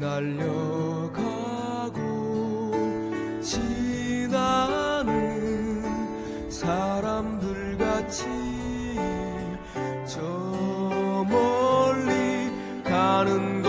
날려가고 지나는 사람들 같이 저 멀리 가는